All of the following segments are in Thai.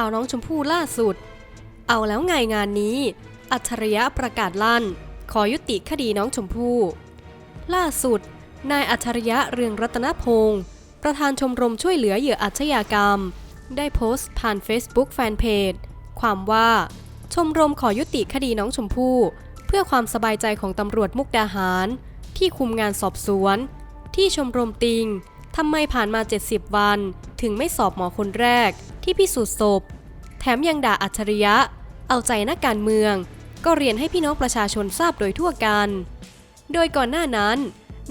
ข่าวน้องชมพู่ล่าสุด เอาแล้วไงงานนี้ อัจฉริยะประกาศลั่น ขอยุติคดีน้องชมพู่ ล่าสุด นายอัจฉริยะเรืองรัตนพงศ์ประธานชมรมช่วยเหลือเหยื่ออาชญากรรม ได้โพสต์ผ่าน Facebook แฟนเพจความว่า ชมรมขอยุติคดีน้องชมพู่ เพื่อความสบายใจของตำรวจมุกดาหาร ที่คุมงานสอบสวน ที่ชมรมติงทำไมผ่านมา 70 วัน ถึงไม่สอบหมอคนแรก ที่พิสูจน์ศพ แถมยังด่าอัจฉริยะ เอาใจนักการเมือง ก็เรียนให้พี่น้องประชาชนทราบโดยทั่วกัน โดยก่อนหน้านั้น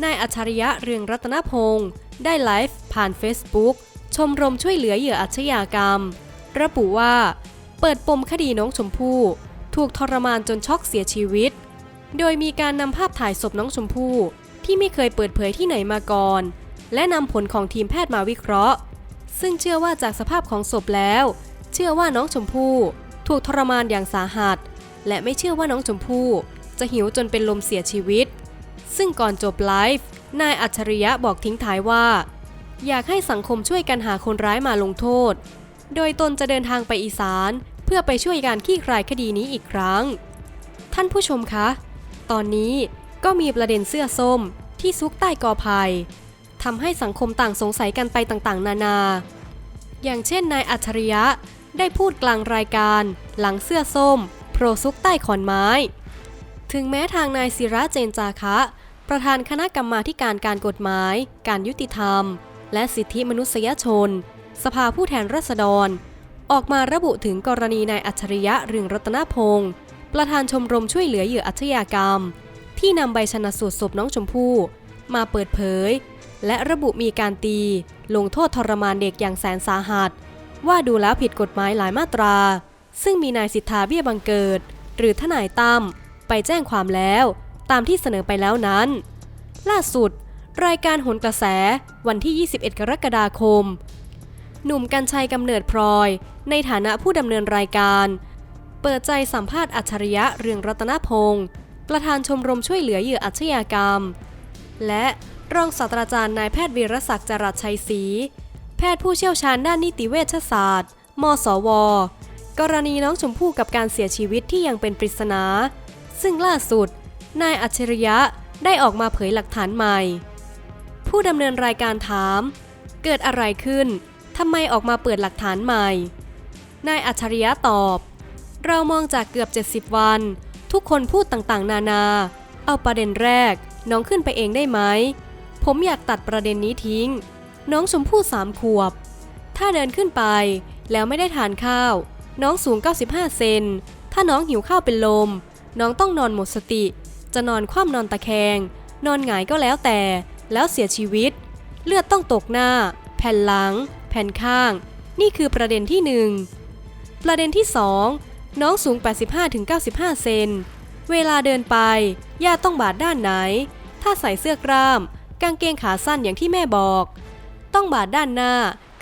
นายอัจฉริยะเรืองรัตนพงศ์ได้ไลฟ์ผ่าน Facebook ชมรมช่วยเหลือเหยื่ออาชญากรรม ระบุว่า เปิดปมคดีน้องชมพู่ ถูกทรมานจนช็อกเสียชีวิต โดยมีการนำภาพถ่ายศพน้องชมพู่ที่ไม่เคยเปิดเผยที่ไหนมาก่อน และนำผลของทีมแพทย์มาวิเคราะห์ ซึ่งเชื่อว่าจากสภาพของศพแล้ว เชื่อว่าน้องชมพู่ถูกทรมานอย่างสาหัส และไม่เชื่อว่าน้องชมพู่จะหิวจนเป็นลมเสียชีวิต ซึ่งก่อนจบไลฟ์นายอัจฉริยะบอกทิ้งท้ายว่า อยากให้สังคมช่วยกันหาคนร้ายมาลงโทษ โดยตนจะเดินทางไปอีสานเพื่อไปช่วยการคลี่คลายคดีนี้อีกครั้ง ท่านผู้ชมคะ ตอนนี้ก็มีประเด็นเสื้อส้มที่ซุกใต้กอไผ่ ทำให้สังคมต่างสงสัยกันไปต่างๆ นานา อย่างเช่นนายอัจฉริยะได้พูดกลางรายการ หลังเสื้อส้มโปรซุกใต้ขอนไม้ ถึงแม้ทางนายศิระเจนจาคะ ประธานคณะกรรมาการการกฎหมาย การยุติธรรม และสิทธิมนุษยชน สภาผู้แทนราษฎร ออกมาระบุถึงกรณีนายอัจฉริยะเรืองรัตนพงศ์ประธานชมรมช่วยเหลือเหยื่ออาชญากรรม ที่นำใบชนะสูตรศพน้องชมพู่ มาเปิดเผย และระบุมีการตี ลงโทษทรมานเด็กอย่างแสนสาหัส ว่าดูแล้วผิดกฎหมายหลายมาตรา ซึ่งมีนายสิทธาเบี้ยบังเกิด หรือทนายตั้มไปแจ้งความแล้ว ตามที่เสนอไปแล้วนั้น ล่าสุด รายการโหนกระแสวันที่ 21 กรกฎาคม หนุ่มกัญชัยกำเนิดพลอย ในฐานะผู้ดำเนินรายการ เปิดใจสัมภาษณ์อัจฉริยะเรืองรัตนพงศ์ประธานชมรมช่วยเหลือเหยื่ออาชญากรรม และ รองศาสตราจารย์นายแพทย์วีรศักดิ์จรัสชัยศรี แพทย์ผู้เชี่ยวชาญด้านนิติเวชศาสตร์ มสว กรณีน้องชมพู่กับการเสียชีวิตที่ยังเป็นปริศนา ซึ่งล่าสุด นายอัจฉริยะได้ออกมาเผยหลักฐานใหม่ ผู้ดำเนินรายการถาม เกิดอะไรขึ้น ทำไมออกมาเปิดหลักฐานใหม่ นายอัจฉริยะตอบ เรามองจากเกือบ 70 วัน ทุกคนพูดต่างๆ นานา เอาประเด็นแรกน้องขึ้นไปเองได้ไหม ผมอยากตัดประเด็นนี้ทิ้ง น้องชมพู่สามขวบ ถ้าเดินขึ้นไปแล้วไม่ได้ทานข้าว น้องสูง 95 เซน ถ้าน้องหิวข้าวเป็นลม น้องต้องนอนหมดสติ จะนอนคว่ำนอนตะแคง นอนหงายก็แล้วแต่ แล้วเสียชีวิต เลือดต้องตกหน้า แผ่นหลัง แผ่นข้าง นี่คือประเด็นที่หนึ่งประเด็นที่ 2 น้องสูง 85-95 เซน เวลาเดินไปญาต้องบาดด้านไหน ถ้าใส่เสื้อกล้าม กางเกงขาสั้นอย่างที่แม่บอก ต้องบาดด้านหน้า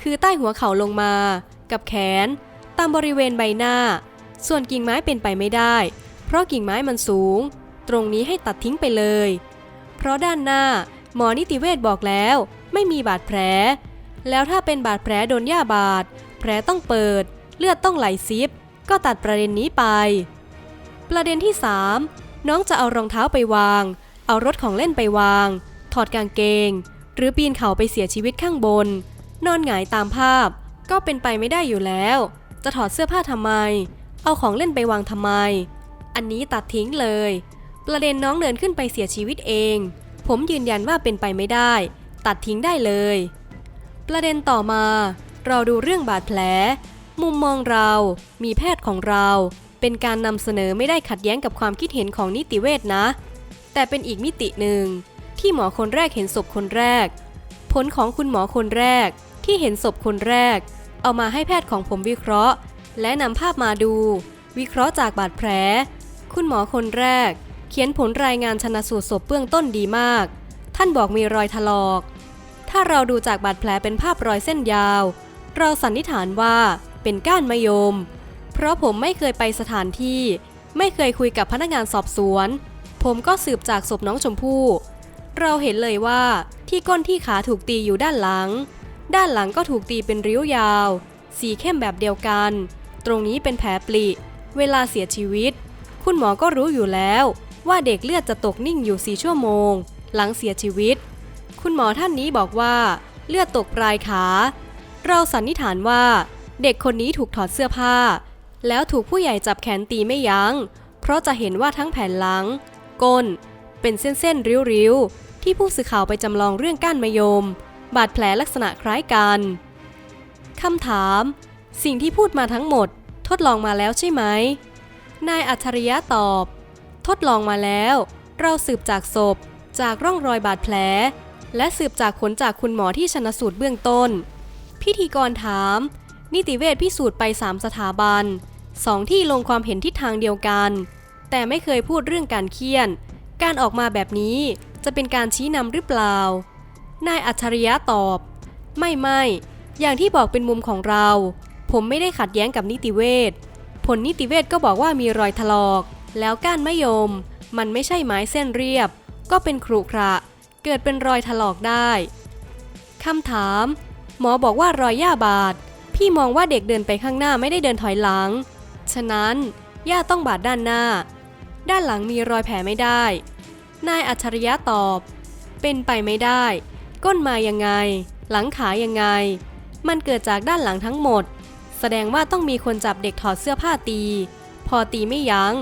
คือใต้หัวเข่าลงมา กับแขน ตามบริเวณใบหน้า ส่วนกิ่งไม้เป็นไปไม่ได้ เพราะกิ่งไม้มันสูง ตรงนี้ให้ตัดทิ้งไปเลย เพราะด้านหน้า หมอนิติเวชบอกแล้ว ไม่มีบาดแผล แล้วถ้าเป็นบาดแผลโดนหญ้าบาดแผลต้องเปิด เลือดต้องไหลซิบ ก็ตัดประเด็นนี้ไป ประเด็นที่ 3 น้องจะเอารองเท้าไปวาง เอารถของเล่นไปวาง ถอดกางเกง หรือปีนเขาไปเสียชีวิตข้างบน นอนหงายตามภาพ ก็เป็นไปไม่ได้อยู่แล้ว จะถอดเสื้อผ้าทำไม เอาของเล่นไปวางทำไม อันนี้ตัดทิ้งเลย ประเด็นน้องเดินขึ้นไปเสียชีวิตเอง ผมยืนยันว่าเป็นไปไม่ได้ ตัดทิ้งได้เลย ประเด็นต่อมา เราดูเรื่องบาดแผล มุมมองเรา มีแพทย์ของเรา เป็นการนำเสนอไม่ได้ขัดแย้งกับความคิดเห็นของนิติเวชนะ แต่เป็นอีกมิติหนึ่ง ที่หมอคนแรกเห็นศพคนแรก ผลของคุณหมอคนแรกที่เห็นศพคนแรก เอามาให้แพทย์ของผมวิเคราะห์ และนำภาพมาดู วิเคราะห์จากบาดแผล คุณหมอคนแรก เขียนผลรายงานชนะสูตรศพเบื้องต้นดีมาก ท่านบอกมีรอยถลอก ถ้าเราดูจากบาดแผลเป็นภาพรอยเส้นยาว เราสันนิษฐานว่าเป็นก้านมะยม เพราะผมไม่เคยไปสถานที่ ไม่เคยคุยกับพนักงานสอบสวน ผมก็สืบจากศพน้องชมพู่ เราเห็นเลยว่าที่ก้นที่ขาถูกตีอยู่ด้านหลัง ด้านหลังก็ถูกตีเป็นริ้วยาว สีเข้มแบบเดียวกัน ตรงนี้เป็นแผลปลิเวลาเสียชีวิต คุณหมอก็รู้อยู่แล้ว ว่าเด็กเลือดจะตกนิ่งอยู่4ชั่วโมง หลังเสียชีวิต คุณหมอท่านนี้บอกว่า เลือดตกปลายขา เราสันนิษฐานว่า เด็กคนนี้ถูกถอดเสื้อผ้า แล้วถูกผู้ใหญ่จับแขนตีไม่ยัง้ง เพราะจะเห็นว่าทั้งแผ่นหลัง ก้น เป็นเส้นๆริ้วๆ ที่ผู้สื่อข่าวไปจำลองเรื่องก้านมะยม บาดแผลลักษณะคล้ายกันคำถาม สิ่งที่พูดมาทั้งหมด ทดลองมาแล้วใช่ไหม นายอัจฉริยะตอบ ทดลองมาแล้ว เราสืบจากศพ จากร่องรอยบาดแผล และสืบจากผลจากคุณหมอที่ชนสูตรเบื้องต้น พิธีกรถาม นิติเวชพิสูจน์ไป 3 สถาบันสองที่ลงความเห็นทิศทางเดียวกัน แต่ไม่เคยพูดเรื่องการเคี่ยน การออกมาแบบนี้จะเป็นการชี้นำหรือเปล่า นายอัจฉริยะตอบ ไม่ไม่ อย่างที่บอกเป็นมุมของเรา ผมไม่ได้ขัดแย้งกับนิติเวชผลนิติเวชก็บอกว่ามีรอยถลอก แล้วก้านมะยม มันไม่ใช่ไม้เส้นเรียบ ก็เป็นครุขระ เกิดเป็นรอยถลอกได้คำถาม หมอบอกว่ารอยย่าบาด พี่มองว่าเด็กเดินไปข้างหน้าไม่ได้เดินถอยหลัง ฉะนั้นย่าต้องบาดด้านหน้า ด้านหลังมีรอยแผลไม่ได้ นายอัจฉริยะตอบ เป็นไปไม่ได้ ก้นมายังไง หลังขายังไง มันเกิดจากด้านหลังทั้งหมด แสดงว่าต้องมีคนจับเด็กถอดเสื้อผ้าตี พอตีไม่ยัง้ง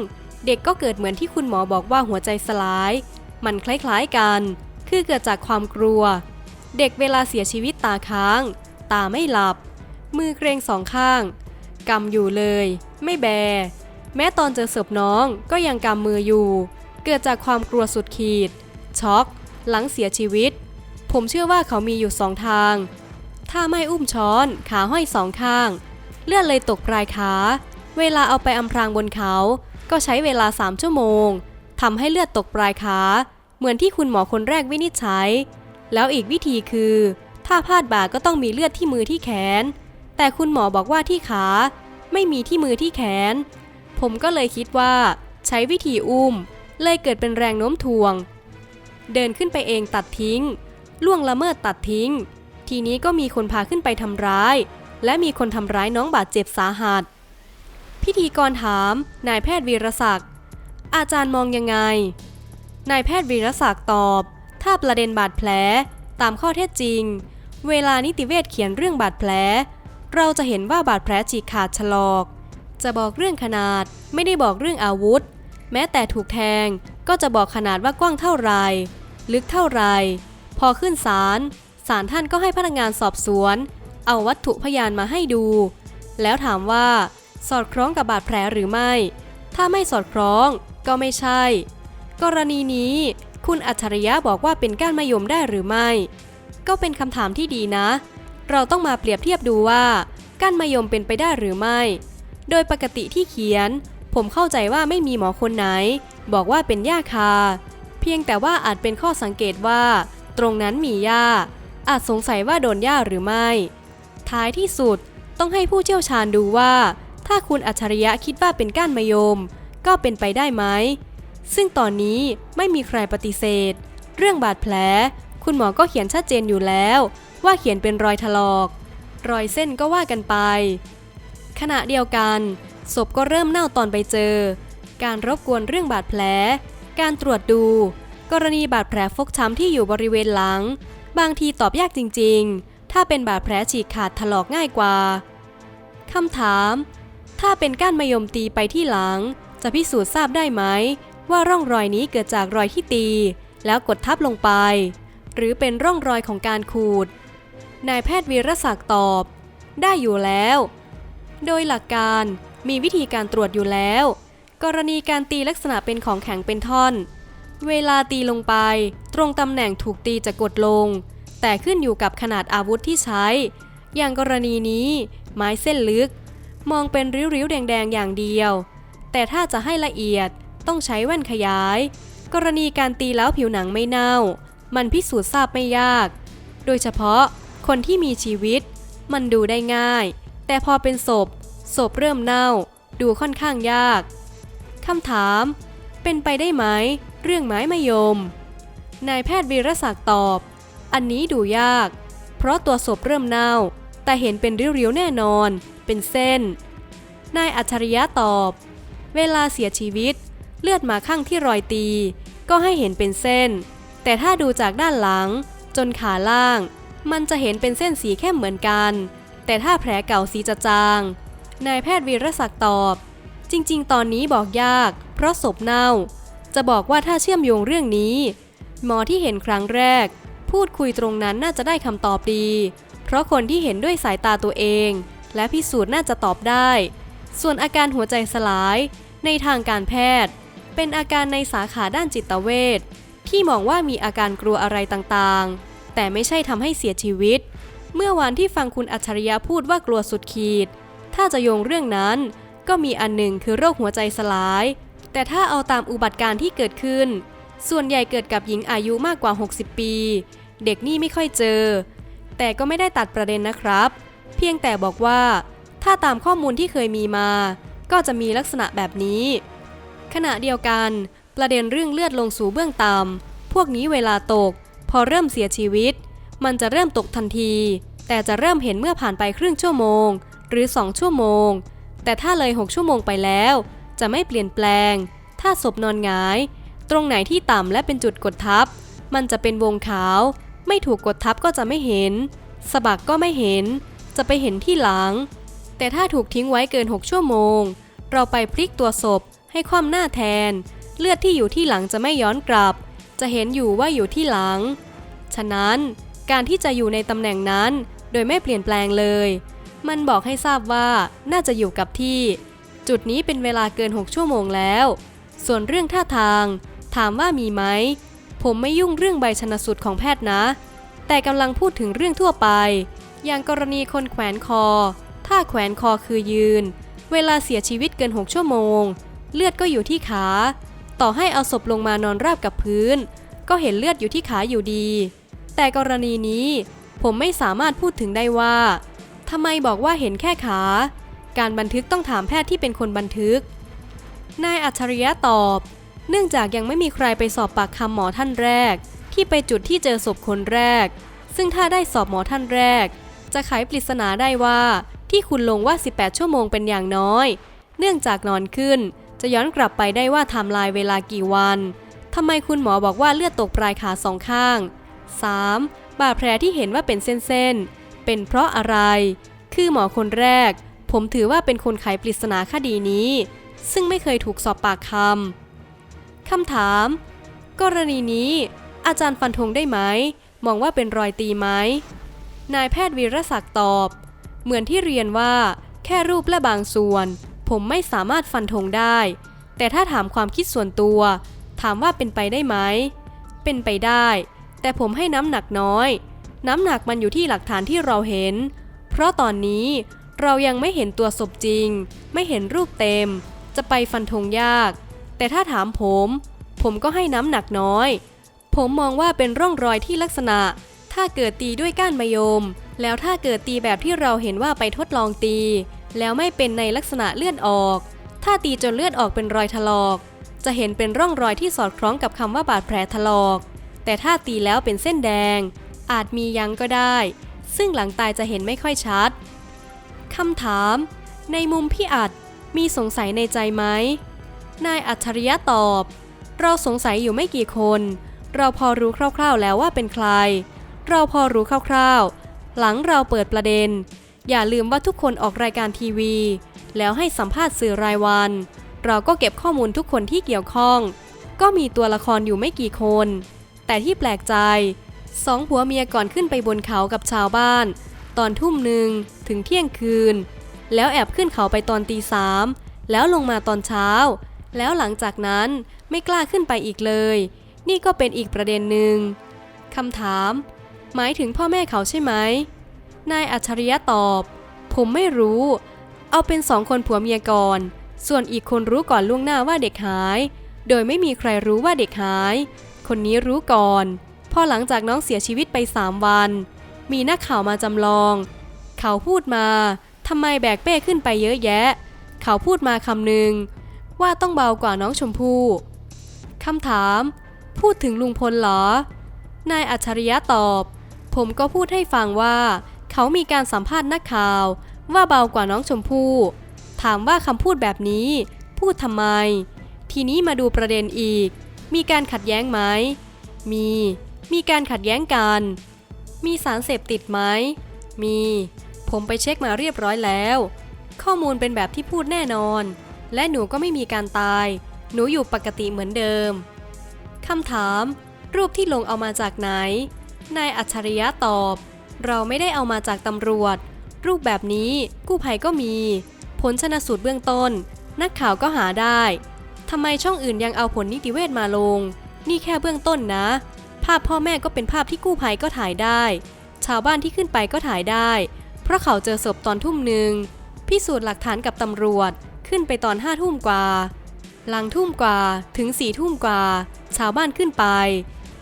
เด็กก็เกิดเหมือนที่คุณหมอบอกว่าหัวใจสลาย มันคล้ายๆกัน คือเกิดจากความกลัว เด็กเวลาเสียชีวิตตาค้าง ตาไม่หลับ มือเกรงสองข้างกำอยู่เลย ไม่แบ แม้ตอนเจอศพน้องก็ยังกำมืออยู่ เกิดจากความกลัวสุดขีด ช็อก หลังเสียชีวิต ผมเชื่อว่าเขามีอยู่สองทาง ถ้าไม่อุ้มช้อน ขาห้อยสองข้าง เลือดเลยตกปลายขา เวลาเอาไปอำพรางบนเขา ก็ใช้เวลา3ชั่วโมงทำให้เลือดตกปลายขา เหมือนที่คุณหมอคนแรกวินิจฉัย แล้วอีกวิธีคือ ถ้าพลาดบ่าก็ต้องมีเลือดที่มือที่แขน แต่คุณหมอบอกว่าที่ขา ไม่มีที่มือที่แขน ผมก็เลยคิดว่า ใช้วิธีอุ้ม เลยเกิดเป็นแรงโน้มถ่วง เดินขึ้นไปเองตัดทิ้ง ล่วงละเมิดตัดทิ้ง ทีนี้ก็มีคนพาขึ้นไปทำร้าย และมีคนทำร้ายน้องบาดเจ็บสาหัส พิธีกรถาม นายแพทย์วีรศักดิ์อาจารย์มองยังไง นายแพทย์วีรศักดิ์ตอบ ถ้าประเด็นบาดแผลตามข้อเท็จจริง เวลานิติเวชเขียนเรื่องบาดแผล เราจะเห็นว่าบาดแผลฉีกขาดฉลอก จะบอกเรื่องขนาดไม่ได้บอกเรื่องอาวุธ แม้แต่ถูกแทงก็จะบอกขนาดว่ากว้างเท่าไร ลึกเท่าไร พอขึ้นศาลศาลท่านก็ให้พนักงานสอบสวน เอาวัตถุพยานมาให้ดู แล้วถามว่าสอดคล้องกับบาดแผลหรือไม่ ถ้าไม่สอดคล้องก็ไม่ใช่ กรณีนี้คุณอัจฉริยะบอกว่าเป็นก้านมะยมได้หรือไม่ ก็เป็นคำถามที่ดีนะ เราต้องมาเปรียบเทียบดูว่าก้านมะยมเป็นไปได้หรือไม่ โดยปกติที่เขียน ผมเข้าใจว่าไม่มีหมอคนไหน บอกว่าเป็นหญ้าคา เพียงแต่ว่าอาจเป็นข้อสังเกตว่า ตรงนั้นมีหญ้า อาจสงสัยว่าโดนหญ้าหรือไม่ ท้ายที่สุดต้องให้ผู้เชี่ยวชาญดูว่า ถ้าคุณอัจฉริยะคิดว่าเป็นก้านมะยม ก็เป็นไปได้ไหม ซึ่งตอนนี้ไม่มีใครปฏิเสธ เรื่องบาดแผล คุณหมอก็เขียนชัดเจนอยู่แล้ว ว่าเขียนเป็นรอยถลอก รอยเส้นก็ว่ากันไป ขณะเดียวกัน ศพก็เริ่มเน่าตอนไปเจอ การรบกวนเรื่องบาดแผล การตรวจดู กรณีบาดแผลฟกช้ำที่อยู่บริเวณหลัง บางทีตอบยากจริง ๆ ถ้าเป็นบาดแผลฉีกขาดถลอกง่ายกว่าคำถาม ถ้าเป็นก้านมะยมตีไปที่หลัง จะพิสูจน์ทราบได้ไหม ว่าร่องรอยนี้เกิดจากรอยที่ตี แล้วกดทับลงไป หรือเป็นร่องรอยของการขูดนายแพทย์วีรศักดิ์ตอบ ได้อยู่แล้ว โดยหลักการ มีวิธีการตรวจอยู่แล้ว กรณีการตีลักษณะเป็นของแข็งเป็นท่อน เวลาตีลงไป ตรงตำแหน่งถูกตีจะกดลง แต่ขึ้นอยู่กับขนาดอาวุธที่ใช้ อย่างกรณีนี้ ไม้เส้นลึก มองเป็นริ้วๆแดงๆอย่างเดียว แต่ถ้าจะให้ละเอียดต้องใช้แว่นขยาย กรณีการตีแล้วผิวหนังไม่เน่า มันพิสูจน์ทราบไม่ยาก โดยเฉพาะคนที่มีชีวิต มันดูได้ง่าย แต่พอเป็นศพ ศพเริ่มเน่า ดูค่อนข้างยากคำถาม เป็นไปได้ไหม เรื่องไม้มะยม นายแพทย์วีรศักดิ์ตอบ อันนี้ดูยาก เพราะตัวศพเริ่มเน่า แต่เห็นเป็นริ้วๆแน่นอน เป็นเส้น นายอัจฉริยะตอบ เวลาเสียชีวิต เลือดมาข้างที่รอยตี ก็ให้เห็นเป็นเส้น แต่ถ้าดูจากด้านหลัง จนขาล่าง มันจะเห็นเป็นเส้นสีเข้มเหมือนกัน แต่ถ้าแผลเก่าสีจะจาง นายแพทย์วีรศักดิ์ตอบ จริง ๆ ตอนนี้บอกยาก เพราะศพเน่า จะบอกว่าถ้าเชื่อมโยงเรื่องนี้ หมอที่เห็นครั้งแรก พูดคุยตรงนั้นน่าจะได้คำตอบดี เพราะคนที่เห็นด้วยสายตาตัวเอง และพิสูจน์น่าจะตอบได้ ส่วนอาการหัวใจสลาย ในทางการแพทย์ เป็นอาการในสาขาด้านจิตเวชที่มองว่ามีอาการกลัวอะไรต่างๆ แต่ไม่ใช่ทำให้เสียชีวิต เมื่อวานที่ฟังคุณอัจฉริยะพูดว่ากลัวสุดขีด ถ้าจะโยงเรื่องนั้น ก็มีอันหนึ่งคือโรคหัวใจสลาย แต่ถ้าเอาตามอุบัติการณ์ที่เกิดขึ้น ส่วนใหญ่เกิดกับหญิงอายุมากกว่า 60 ปี เด็กนี่ไม่ค่อยเจอ แต่ก็ไม่ได้ตัดประเด็นนะครับ เพียงแต่บอกว่า ถ้าตามข้อมูลที่เคยมีมา ก็จะมีลักษณะแบบนี้ ขณะเดียวกัน ประเด็นเรื่องเลือดลงสู่เบื้องต่ำพวกนี้เวลาตก พอเริ่มเสียชีวิต มันจะเริ่มตกทันที แต่จะเริ่มเห็นเมื่อผ่านไปครึ่งชั่วโมง หรือ 2 ชั่วโมง แต่ถ้าเลย 6 ชั่วโมงไปแล้ว จะไม่เปลี่ยนแปลง ถ้าศพนอนหงาย ตรงไหนที่ต่ำและเป็นจุดกดทับ มันจะเป็นวงขาว ไม่ถูกกดทับก็จะไม่เห็นสะบักก็ไม่เห็น จะไปเห็นที่หลัง แต่ถ้าถูกทิ้งไว้เกิน 6 ชั่วโมง เราไปพลิกตัวศพให้คว่ำหน้าแทน เลือดที่อยู่ที่หลังจะไม่ย้อนกลับ จะเห็นอยู่ว่าอยู่ที่หลัง ฉะนั้นการที่จะอยู่ในตำแหน่งนั้นโดยไม่เปลี่ยนแปลงเลย มันบอกให้ทราบว่าน่าจะอยู่กับที่ จุดนี้เป็นเวลาเกิน 6 ชั่วโมงแล้ว ส่วนเรื่องท่าทาง ถามว่ามีไหม ผมไม่ยุ่งเรื่องใบชนสูตรของแพทย์นะ แต่กำลังพูดถึงเรื่องทั่วไป อย่างกรณีคนแขวนคอ ถ้าแขวนคอคือยืน เวลาเสียชีวิตเกิน 6 ชั่วโมง เลือดก็อยู่ที่ขา ต่อให้เอาศพลงมานอนราบกับพื้น ก็เห็นเลือดอยู่ที่ขาอยู่ดี แต่กรณีนี้ผมไม่สามารถพูดถึงได้ว่า ทำไมบอกว่าเห็นแค่ขา การบันทึกต้องถามแพทย์ที่เป็นคนบันทึก นายอัจฉริยะตอบ เนื่องจากยังไม่มีใครไปสอบปากคำหมอท่านแรก ที่ไปจุดที่เจอศพคนแรก ซึ่งถ้าได้สอบหมอท่านแรก จะไขปริศนาได้ว่า ที่คุณลงว่า 18 ชั่วโมงเป็นอย่างน้อย เนื่องจากนอนขึ้น จะย้อนกลับไปได้ว่าทม์ไลน์เวลากี่วันทำไมคุณหมอบอกว่าเลือดตกปลายขาสองข้าง 3. บาดแผลที่เห็นว่าเป็นเส้นๆ เป็นเพราะอะไร คือหมอคนแรก ผมถือว่าเป็นคนไขปริศนาคดีนี้ ซึ่งไม่เคยถูกสอบปากคำคำถาม กรณีนี้ อาจารย์ฟันธงได้ไหม มองว่าเป็นรอยตีไหม นายแพทย์วีรศักดิ์ตอบ เหมือนที่เรียนว่า แค่รูปและบางส่วน ผมไม่สามารถฟันธงได้ แต่ถ้าถามความคิดส่วนตัว ถามว่าเป็นไปได้ไหม เป็นไปได้ แต่ผมให้น้ำหนักน้อย น้ำหนักมันอยู่ที่หลักฐานที่เราเห็น เพราะตอนนี้เรายังไม่เห็นตัวศพจริง ไม่เห็นรูปเต็ม จะไปฟันธงยาก แต่ถ้าถามผม ผมก็ให้น้ำหนักน้อย ผมมองว่าเป็นร่องรอยที่ลักษณะ ถ้าเกิดตีด้วยก้านมะยม แล้วถ้าเกิดตีแบบที่เราเห็นว่าไปทดลองตี แล้วไม่เป็นในลักษณะเลือดออก ถ้าตีจนเลือดออกเป็นรอยถลอก จะเห็นเป็นร่องรอยที่สอดคล้องกับคำว่าบาดแผลถลอก แต่ถ้าตีแล้วเป็นเส้นแดง อาจมียังก็ได้ ซึ่งหลังตายจะเห็นไม่ค่อยชัดคำถาม ในมุมพี่อัดมีสงสัยในใจไหมนายอัจฉริยะตอบ เราสงสัยอยู่ไม่กี่คน เราพอรู้คร่าวๆแล้วว่าเป็นใคร เราพอรู้คร่าวๆ หลังเราเปิดประเด็น อย่าลืมว่าทุกคนออกรายการทีวี แล้วให้สัมภาษณ์สื่อรายวัน เราก็เก็บข้อมูลทุกคนที่เกี่ยวข้อง ก็มีตัวละครอยู่ไม่กี่คน แต่ที่แปลกใจ สองผัวเมียก่อนขึ้นไปบนเขากับชาวบ้าน ตอนทุ่มหนึ่งถึงเที่ยงคืน แล้วแอบขึ้นเขาไปตอนตีสามแล้วลงมาตอนเช้า แล้วหลังจากนั้นไม่กล้าขึ้นไปอีกเลย นี่ก็เป็นอีกประเด็นหนึ่งคำถาม หมายถึงพ่อแม่เขาใช่ไหมนายอัจฉริยะตอบ ผมไม่รู้ เอาเป็นสองคนผัวเมียก่อน ส่วนอีกคนรู้ก่อนล่วงหน้าว่าเด็กหาย โดยไม่มีใครรู้ว่าเด็กหาย คนนี้รู้ก่อน พอหลังจากน้องเสียชีวิตไปสามวัน มีนักข่าวมาจำลอง เขาพูดมาทำไมแบกเป้ขึ้นไปเยอะแยะ เขาพูดมาคำหนึ่งว่าต้องเบากว่าน้องชมพู่คำถาม พูดถึงลุงพลเหรอ นายอัจฉริยะตอบ ผมก็พูดให้ฟังว่า เขามีการสัมภาษณ์นักข่าวว่าเบากว่าน้องชมพู่ ถามว่าคำพูดแบบนี้ พูดทำไม ทีนี้มาดูประเด็นอีก มีการขัดแย้งไหม มี มีการขัดแย้งกัน มีสารเสพติดไหม มี ผมไปเช็คมาเรียบร้อยแล้ว ข้อมูลเป็นแบบที่พูดแน่นอน และหนูก็ไม่มีการตาย หนูอยู่ปกติเหมือนเดิม คำถาม รูปที่ลงเอามาจากไหน นายอัจฉริยะตอบ เราไม่ได้เอามาจากตำรวจ รูปแบบนี้กู้ภัยก็มี ผลชนสูตรเบื้องต้น นักข่าวก็หาได้ทำไมช่องอื่นยังเอาผลนิติเวชมาลง นี่แค่เบื้องต้นนะ ภาพพ่อแม่ก็เป็นภาพที่กู้ภัยก็ถ่ายได้ ชาวบ้านที่ขึ้นไปก็ถ่ายได้ เพราะเขาเจอศพตอนทุ่มหนึ่งพิสูจน์หลักฐานกับตำรวจขึ้นไปตอนห้าทุ่มกว่า หลังทุ่มกว่าถึงสี่ทุ่มกว่า ชาวบ้านขึ้นไป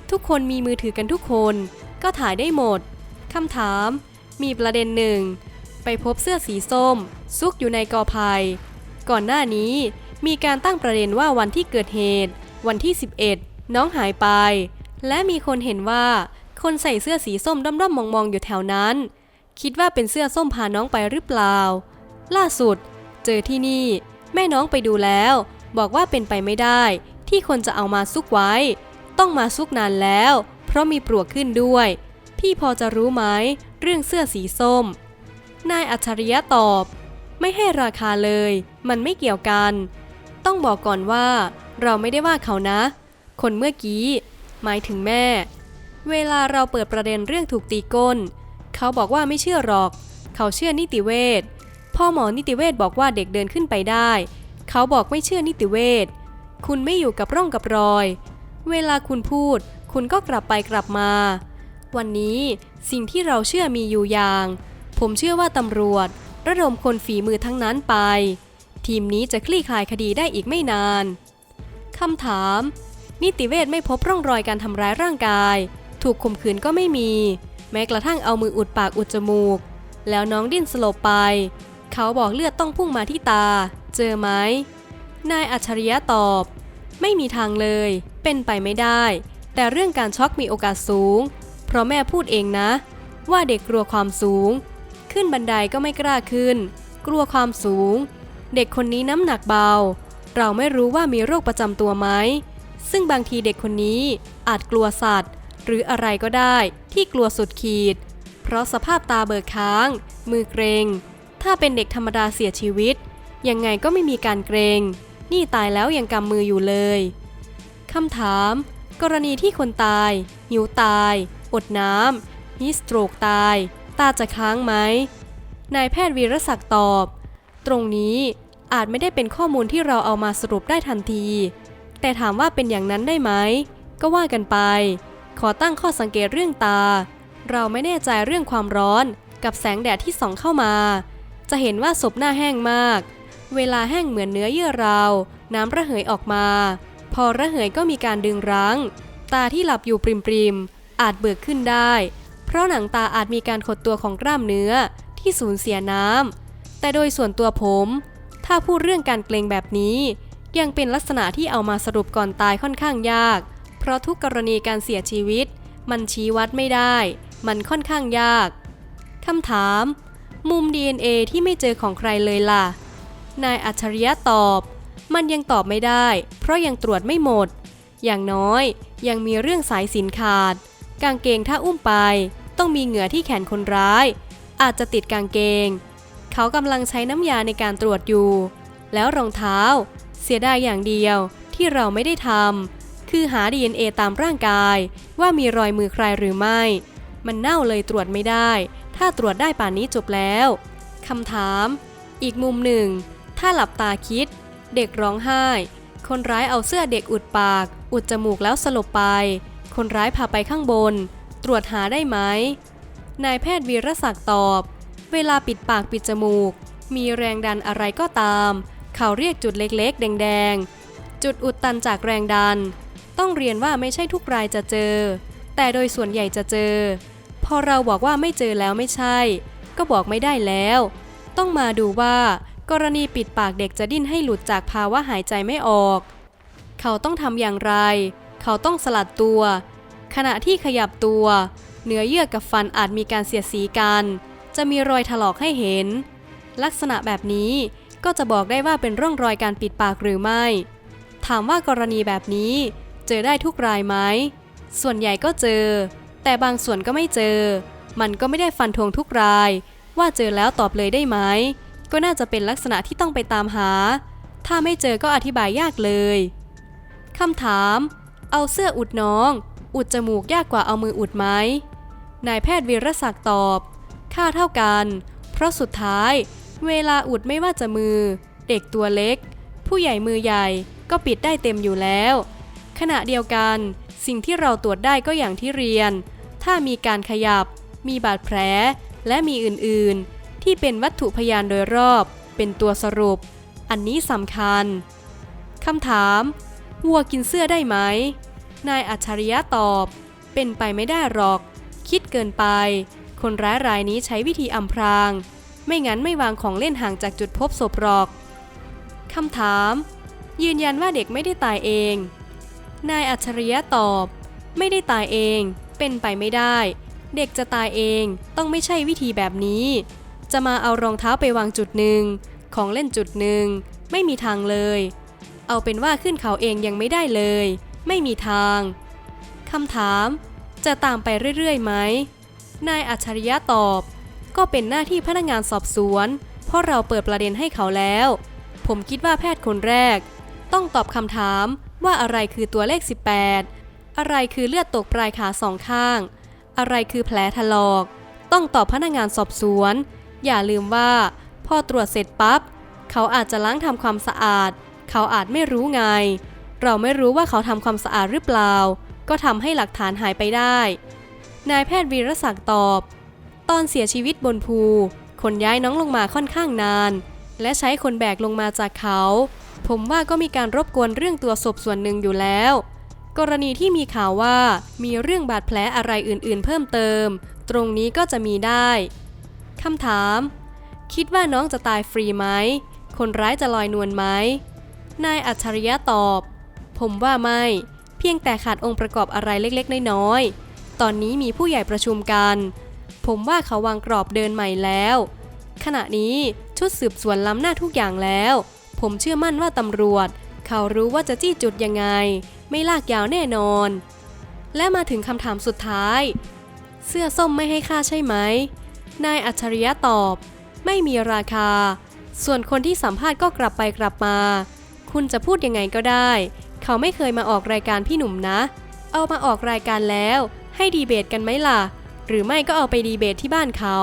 ทุกคนมีมือถือกันทุกคน ก็ถ่ายได้หมดคำถาม มีประเด็นหนึ่งไปพบเสื้อสีส้ม ซุกอยู่ในกอไผ่ก่อนหน้านี้มีการตั้งประเด็นว่าวันที่เกิดเหตุ วันที่ 11 น้องหายไป และมีคนเห็นว่าคนใส่เสื้อสีส้มด้อมๆมองๆอยู่แถวนั้น คิดว่าเป็นเสื้อส้มพาน้องไปหรือเปล่า ล่าสุด เจอที่นี่ แม่น้องไปดูแล้ว บอกว่าเป็นไปไม่ได้ ที่คนจะเอามาซุกไว้ ต้องมาซุกนานแล้ว เพราะมีปลวกขึ้นด้วย พี่พอจะรู้ไหมเรื่องเสื้อสีส้ม นายอัจฉริยะตอบ ไม่ให้ราคาเลย มันไม่เกี่ยวกัน ต้องบอกก่อนว่า เราไม่ได้ว่าเขานะ คนเมื่อกี้ หมายถึงแม่ เวลาเราเปิดประเด็นเรื่องถูกตีก้น เขาบอกว่าไม่เชื่อหรอก เขาเชื่อนิติเวชพ่อหมอนิติเวชบอกว่าเด็กเดินขึ้นไปได้ เขาบอกไม่เชื่อนิติเวชคุณไม่อยู่กับร่องกับรอย เวลาคุณพูด คุณก็กลับไปกลับมา วันนี้สิ่งที่เราเชื่อมีอยู่อย่าง ผมเชื่อว่าตำรวจ ระดมคนฝีมือทั้งนั้นไป ทีมนี้จะคลี่คลายคดีได้อีกไม่นานคำถาม นิติเวชไม่พบร่องรอยการทำร้ายร่างกาย ถูกข่มขืนก็ไม่มี แม้กระทั่งเอามืออุดปากอุดจมูก แล้วน้องดิ้นสลบไป เขาบอกเลือดต้องพุ่งมาที่ตา เจอไหมนายอัจฉริยะตอบ ไม่มีทางเลย เป็นไปไม่ได้ แต่เรื่องการช็อกมีโอกาสสูง เพราะแม่พูดเองนะ ว่าเด็กกลัวความสูง ขึ้นบันไดก็ไม่กล้าขึ้น กลัวความสูง เด็กคนนี้น้ำหนักเบา เราไม่รู้ว่ามีโรคประจำตัวไหม ซึ่งบางทีเด็กคนนี้อาจกลัวสัตว์ หรืออะไรก็ได้ที่กลัวสุดขีด เพราะสภาพตาเบิกค้าง มือเกรง ถ้าเป็นเด็กธรรมดาเสียชีวิต ยังไงก็ไม่มีการเกรง นี่ตายแล้วยังกำมืออยู่เลยคำถาม กรณีที่คนตาย หิวตาย อดน้ำฮิสโตรกตาย ตาจะค้างไหมนายแพทย์วีรศักดิ์ตอบ ตรงนี้อาจไม่ได้เป็นข้อมูลที่เราเอามาสรุปได้ทันที แต่ถามว่าเป็นอย่างนั้นได้ไหม ก็ว่ากันไป ขอตั้งข้อสังเกตเรื่องตา เราไม่แน่ใจเรื่องความร้อนกับแสงแดดที่ส่องเข้ามา จะเห็นว่าศพหน้าแห้งมาก เวลาแห้งเหมือนเนื้อเยื่อเรา น้ำระเหยออกมา พอระเหยก็มีการดึงรั้ง ตาที่หลับอยู่ปริมๆอาจเบิกขึ้นได้ เพราะหนังตาอาจมีการขดตัวของกล้ามเนื้อที่สูญเสียน้ำแต่โดยส่วนตัวผม ถ้าพูดเรื่องการเกรงแบบนี้ ยังเป็นลักษณะที่เอามาสรุปก่อนตายค่อนข้างยาก เพราะทุกกรณีการเสียชีวิต มันชี้วัดไม่ได้ มันค่อนข้างยากคำถาม มุม DNA ที่ไม่เจอของใครเลยล่ะ นายอัจฉริยะตอบ มันยังตอบไม่ได้ เพราะยังตรวจไม่หมด อย่างน้อยยังมีเรื่องสายสินขาด กางเกงถ้าอุ้มไป ต้องมีเหงื่อที่แขนคนร้าย อาจจะติดกางเกง เขากำลังใช้น้ำยาในการตรวจอยู่ แล้วรองเท้า เสียดายอย่างเดียวที่เราไม่ได้ทำคือหา DNA ตามร่างกาย ว่ามีรอยมือใครหรือไม่ มันเน่าเลยตรวจไม่ได้ ถ้าตรวจได้ป่านนี้จบแล้วคำถาม อีกมุมหนึ่ง ถ้าหลับตาคิด เด็กร้องไห้ คนร้ายเอาเสื้อเด็กอุดปาก อุดจมูกแล้วสลบไป คนร้ายพาไปข้างบน ตรวจหาได้ไหมนายแพทย์วีรศักดิ์ตอบ เวลาปิดปากปิดจมูก มีแรงดันอะไรก็ตาม เขาเรียกจุดเล็กๆ แดงๆ จุดอุดตันจากแรงดัน ต้องเรียนว่าไม่ใช่ทุกรายจะเจอ แต่โดยส่วนใหญ่จะเจอ พอเราบอกว่าไม่เจอแล้วไม่ใช่ ก็บอกไม่ได้แล้ว ต้องมาดูว่า กรณีปิดปากเด็กจะดิ้นให้หลุดจากภาวะหายใจไม่ออก เขาต้องทำอย่างไร เขาต้องสลัดตัว ขณะที่ขยับตัว เนื้อเยื่อกับฟันอาจมีการเสียดสีกัน จะมีรอยถลอกให้เห็น ลักษณะแบบนี้ ก็จะบอกได้ว่าเป็นร่องรอยการปิดปากหรือไม่ ถามว่ากรณีแบบนี้ เจอได้ทุกรายไหม ส่วนใหญ่ก็เจอ แต่บางส่วนก็ไม่เจอ มันก็ไม่ได้ฟันธงทุกราย ว่าเจอแล้วตอบเลยได้ไหม ก็น่าจะเป็นลักษณะที่ต้องไปตามหา ถ้าไม่เจอก็อธิบายยากเลยคำถาม เอาเสื้ออุดน้อง อุดจมูกยากกว่าเอามืออุดไหมนายแพทย์วีรศักดิ์ตอบ ค่าเท่ากัน เพราะสุดท้าย เวลาอุดไม่ว่าจะมือ เด็กตัวเล็ก ผู้ใหญ่มือใหญ่ก็ปิดได้เต็มอยู่แล้ว ขณะเดียวกัน สิ่งที่เราตรวจได้ก็อย่างที่เรียน ถ้ามีการขยับ มีบาดแผล และมีอื่นๆ ที่เป็นวัตถุพยานโดยรอบ เป็นตัวสรุป อันนี้สำคัญคำถามวัวกินเสื้อได้ไหม นายอัจฉริยะตอบ เป็นไปไม่ได้หรอก คิดเกินไป คนร้ายรายนี้ใช้วิธีอำพราง ไม่งั้นไม่วางของเล่นห่างจากจุดพบศพหรอก คำถาม ยืนยันว่าเด็กไม่ได้ตายเอง นายอัจฉริยะตอบ ไม่ได้ตายเอง เป็นไปไม่ได้ เด็กจะตายเองต้องไม่ใช่วิธีแบบนี้ จะมาเอารองเท้าไปวางจุดหนึ่ง ของเล่นจุดหนึ่ง ไม่มีทางเลย เอาเป็นว่าขึ้นเขาเองยังไม่ได้เลย ไม่มีทางคำถาม จะตามไปเรื่อยๆไหมนายอัจฉริยะตอบ ก็เป็นหน้าที่พนักงานสอบสวน เพราะเราเปิดประเด็นให้เขาแล้ว ผมคิดว่าแพทย์คนแรก ต้องตอบคำถามว่าอะไรคือตัวเลข 18 อะไรคือเลือดตกปลายขาสองข้าง อะไรคือแผลถลอก ต้องตอบพนักงานสอบสวน อย่าลืมว่า พอตรวจเสร็จปั๊บเขาอาจจะล้างทำความสะอาด เขาอาจไม่รู้ไง เราไม่รู้ว่าเขาทำความสะอาดหรือเปล่า ก็ทำให้หลักฐานหายไปได้ นายแพทย์วีรศักดิ์ตอบ ตอนเสียชีวิตบนภูคนย้ายน้องลงมาค่อนข้างนาน และใช้คนแบกลงมาจากเขา ผมว่าก็มีการรบกวนเรื่องตัวศพส่วนหนึ่งอยู่แล้ว กรณีที่มีข่าวว่ามีเรื่องบาดแผลอะไรอื่นๆ เพิ่มเติม ตรงนี้ก็จะมีได้คำถาม คิดว่าน้องจะตายฟรีไหม คนร้ายจะลอยนวลไหม นายอัจฉริยะตอบ ผมว่าไม่ เพียงแต่ขาดองค์ประกอบอะไรเล็กๆ น้อยๆ ตอนนี้มีผู้ใหญ่ประชุมกัน ผมว่าเขาวางกรอบเดินใหม่แล้ว ขณะนี้ชุดสืบสวนล้ำหน้าทุกอย่างแล้ว ผมเชื่อมั่นว่าตำรวจ เขารู้ว่าจะจี้จุดยังไง ไม่ลากยาวแน่นอน และมาถึงคำถามสุดท้าย เสื้อส้มไม่ให้ค่าใช่ไหม นายอัจฉริยะตอบ ไม่มีราคา ส่วนคนที่สัมภาษณ์ก็กลับไปกลับมา คุณจะพูดยังไงก็ได้ เขาไม่เคยมาออกรายการพี่หนุ่มนะ เอามาออกรายการแล้ว ให้ดีเบตกันไหมล่ะ หรือไม่ก็เอาไปดีเบตที่บ้านเขา